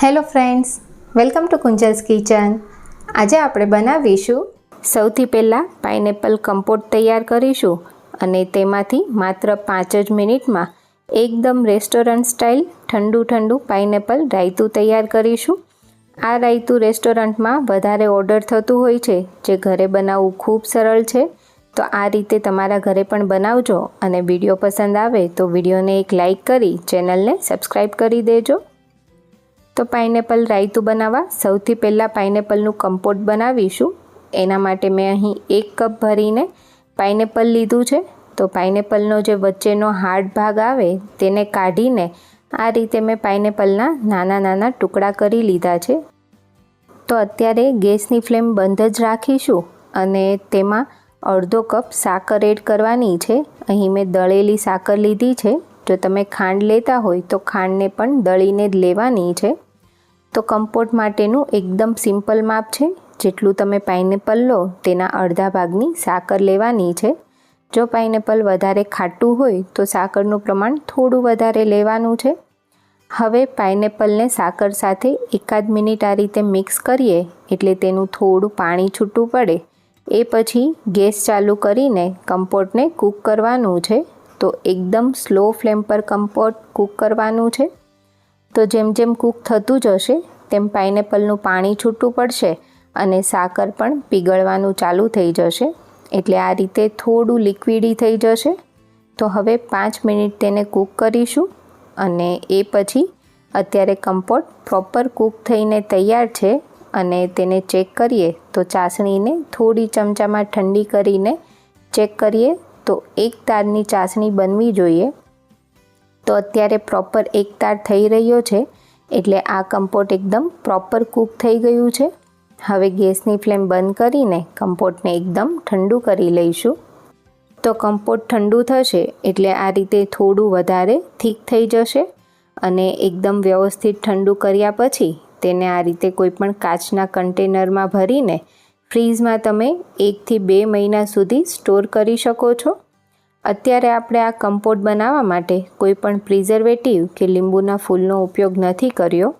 Hello friends welcome to Kunjal's kitchen આજે આપણે બનાવીશું સૌથી પહેલાં પાઇનેપલ કમ્પોટ તૈયાર કરીશું અને તેમાંથી માત્ર પાંચ જ મિનિટમાં એકદમ રેસ્ટોરન્ટ સ્ટાઇલ ઠંડુ ઠંડુ પાઇનેપલ રાયતું તૈયાર કરીશું. આ રાયતું રેસ્ટોરન્ટમાં વધારે ઓર્ડર થતું હોય છે, જે ઘરે બનાવવું ખૂબ સરળ છે. તો આ રીતે તમારા ઘરે પણ બનાવજો અને વીડિયો પસંદ આવે તો વિડીયોને એક લાઇક કરી ચેનલને સબસ્ક્રાઈબ કરી દેજો. તો પાઇનેપલ રાયતું બનાવવા. સૌથી પહેલાં પાઇનેપલનું કમ્પોટ બનાવીશું. એના માટે મેં અહીં એક કપ ભરીને પાઇનેપલ લીધું છે. તો પાઇનેપલનો જે વચ્ચેનો હાર્ડ ભાગ આવે તેને કાઢીને આ રીતે મેં પાઇનેપલના નાના નાના ટુકડા કરી લીધા છે. તો અત્યારે ગેસની ફ્લેમ બંધ જ રાખીશું અને તેમાં અડધો કપ સાકર એડ કરવાની છે. અહીં મેં દળેલી સાકર લીધી છે. જો તમે ખાંડ લેતા હોય તો ખાંડને પણ દળીને જ લેવાની છે. તો કમ્પોટ માટેનું એકદમ સિમ્પલ માપ છે. જેટલું તમે પાઇનેપલ લો, તેના અડધા ભાગની સાકર લેવાની છે. જો પાઇનેપલ વધારે ખાટું હોય, તો સાકરનું પ્રમાણ થોડું વધારે લેવાનું છે. હવે પાઇનેપલને સાકર સાથે એકાદ મિનિટ આ રીતે મિક્સ કરીએ, એટલે તેનું થોડું પાણી છૂટું પડે. એ પછી ગેસ ચાલુ કરીને કમ્પોટને કૂક કરવાનું છે. તો એકદમ સ્લો ફ્લેમ પર કમ્પોટ કૂક કરવાનું છે. તો જેમ જેમ કૂક થતું જશે, તેમ પાઇનેપલનું પાણી છૂટું પડશે અને સાકર પણ પીગળવાનું ચાલુ થઈ જશે. એટલે આ રીતે થોડું લિક્વિડી થઈ જશે. તો હવે પાંચ મિનિટ તેને કૂક કરીશું અને એ પછી અત્યારે કમ્પોટ પ્રોપર કૂક થઈને તૈયાર છે અને તેને ચેક કરીએ તો ચાસણીને થોડી ચમચામાં ઠંડી કરીને ચેક કરીએ તો એક તારની ચાસણી બનવી જોઈએ. તો અત્યારે પ્રોપર એક તાર થઈ રહ્યો છે. એટલે આ કમ્પોટ એકદમ પ્રોપર કૂક થઈ ગયું છે. હવે ગેસની ફ્લેમ બંધ કરીને કમ્પોટને એકદમ ઠંડુ કરી લઈશું. તો કમ્પોટ ઠંડુ થશે એટલે આ રીતે થોડું વધારે થીક થઈ જશે અને એકદમ વ્યવસ્થિત ઠંડુ કર્યા પછી તેને આ રીતે કોઈપણ કાચના કન્ટેનરમાં ભરીને ફ્રીઝમાં તમે એકથી બે મહિના સુધી સ્ટોર કરી શકો છો. અત્યારે આપણે આ કમ્પોટ બનાવવા માટે કોઈ પણ પ્રિઝર્વેટિવ કે લીંબુના ફૂલનો ઉપયોગ નથી કર્યો.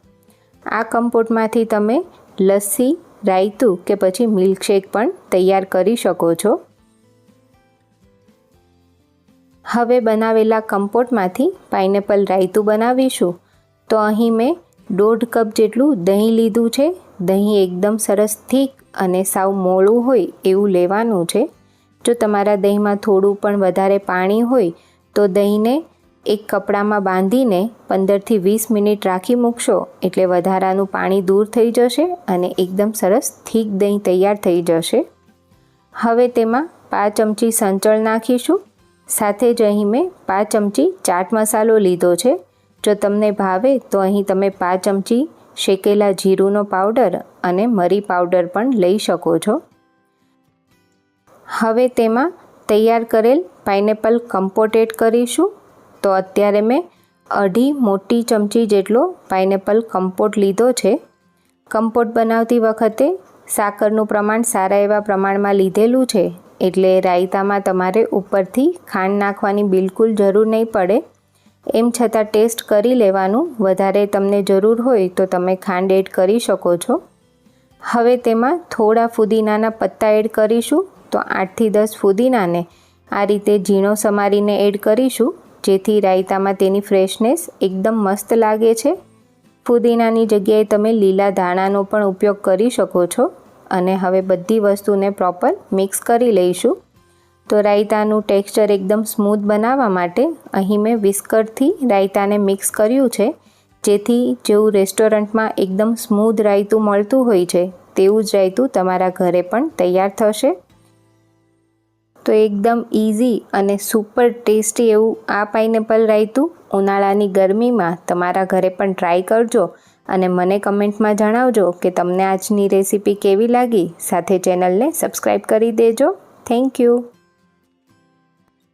આ કમ્પોટમાંથી તમે લસ્સી, રાયતું કે પછી મિલ્કશેક પણ તૈયાર કરી શકો છો. હવે બનાવેલા કમ્પોટમાંથી પાઇનેપલ રાયતું બનાવીશું. તો અહીં મેં દોઢ કપ જેટલું દહીં લીધું છે. દહીં એકદમ સરસ, થીક અને સાવ મોળું હોય એવું લેવાનું છે. જો તમારા દહીંમાં થોડું પણ વધારે પાણી હોય, તો દહીંને એક કપડામાં બાંધીને પંદરથી વીસ મિનિટ રાખી મૂકશો. એટલે વધારાનું પાણી દૂર થઈ જશે અને એકદમ સરસ થીક દહીં તૈયાર થઈ જશે. હવે તેમાં પાંચ ચમચી સંચળ નાખીશું. સાથે જ અહીં મેં પાંચ ચમચી ચાટ મસાલો લીધો છે. જો તમને ભાવે તો અહીં તમે પાંચ ચમચી શેકેલા જીરુંનો પાવડર અને મરી પાવડર પણ લઈ શકો છો. હવે તેમાં તૈયાર કરેલ પાઇનેપલ કમ્પોટ એડ કરીશું. તો અત્યારે મેં અઢી મોટી ચમચી જેટલો પાઇનેપલ કમ્પોટ લીધો છે. કમ્પોટ બનાવતી વખતે સાકરનું પ્રમાણ સારા એવા પ્રમાણમાં લીધેલું છે. એટલે રાયતામાં તમારે ઉપરથી ખાંડ નાખવાની બિલકુલ જરૂર નહીં પડે. એમ છતાં ટેસ્ટ કરી લેવાનું. વધારે તમને જરૂર હોય તો તમે ખાંડ એડ કરી શકો છો. હવે તેમાં થોડા ફુદીનાના પત્તા એડ કરીશું. તો આઠથી દસ ફુદીનાને આ રીતે ઝીણો સમારીને એડ કરીશું, જેથી રાયતામાં તેની ફ્રેશનેસ એકદમ મસ્ત લાગે છે. ફુદીનાની જગ્યાએ તમે લીલા ધાણાનો પણ ઉપયોગ કરી શકો છો અને હવે બધી વસ્તુને પ્રોપર મિક્સ કરી લઈશું. તો રાયતાનું ટેક્સચર એકદમ સ્મૂથ બનાવવા માટે અહીં મેં વિસ્કરથી રાયતાને મિક્સ કર્યું છે, જેથી જેવું રેસ્ટોરન્ટમાં એકદમ સ્મૂધ રાયતું મળતું હોય છે, તેવું જ રાયતું તમારા ઘરે પણ તૈયાર થશે. તો એકદમ ઇઝી અને સુપર ટેસ્ટી એવું આ પાઇનેપલ રાયતું. ઉનાળાની ગરમીમાં તમારા ઘરે પણ ટ્રાય કરજો અને મને કમેન્ટમાં જણાવજો કે તમને આજની રેસીપી કેવી લાગી. સાથે ચેનલને સબસ્ક્રાઈબ કરી દેજો. Thank you